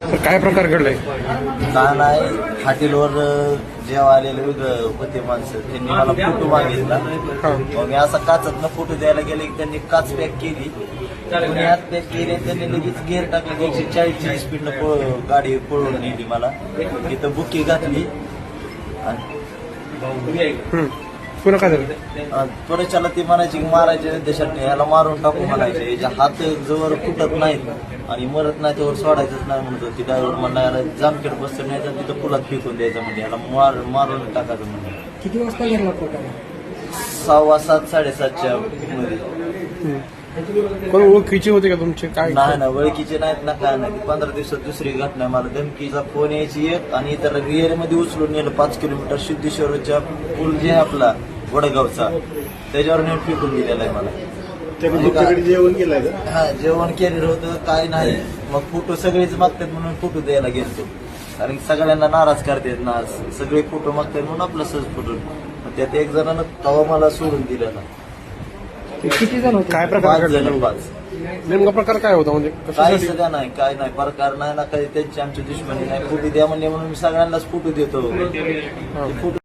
काय प्रकार घडलाय का नाही हॉटेलवर जेव्हा आलेले होते माणसं त्यांनी मला फोटो मागितला. मग मी असा काचातनं फोटो द्यायला गेले की त्यांनी काच पॅक केली. कोणी हात पॅक केले त्यांनी लगेच गेअर टाकले एकशे चाळीसची स्पीडनं पळ गाडी पळवून नेली मला. तिथं बुकी घातली. आणि. पुन्हा काय झालं अं, त्वरेच्याला ते म्हणायचे की मारायचे देशात ह्याला मारून टाकू म्हणायचे. याच्या हात जवळ फुटत नाहीत आणि मरत नाही त्यावर सोडायचंच नाही म्हणत होती. ड्रायव्हर म्हणला जामखेड बसतं नाही तर तिथं पुलात फेकून द्यायचं म्हणजे ह्याला मार मारून टाकायचं म्हणजे किती वाजता घडला प्रकार सहावा सात साडेसातच्या मध्ये. कोण ओळखीचे होते का तुमचे? काय? नाही ना ओळखीचे नाहीत ना काय नाही पंधरा दिवसात दुसरी घटना. मला धमकीचा फोन यायची एक आणि इतर रिअरमध्ये उचलून नेलं. पाच किलोमीटर सिद्धेश्वरच्या पूल जे आहे आपला वडगावचा. त्याच्यावर नेऊन फेकून दिलेला आहे मला. जेवण केलंय का? हा जेवण केलेलं होतं काय नाही. मग फोटो सगळेच मागतात म्हणून फोटो द्यायला गेलतो. कारण सगळ्यांना नाराज करतात ना सगळे फोटो मागतात म्हणून आपला सहज फोटो. मग त्यात एक जणांना तवा मला सोडून दिला ना. किती जण होते? काय प्रकार पाच घडला? जण पाच. नेमका प्रकार काय होता? म्हणजे कशासाठी? सध्या नाही काय नाही. प्रकार नाही ना काही त्यांची आमची दुश्मनी नाही. फोटो द्या म्हणले म्हणून मी सगळ्यांनाच फोटो देतो. फोटो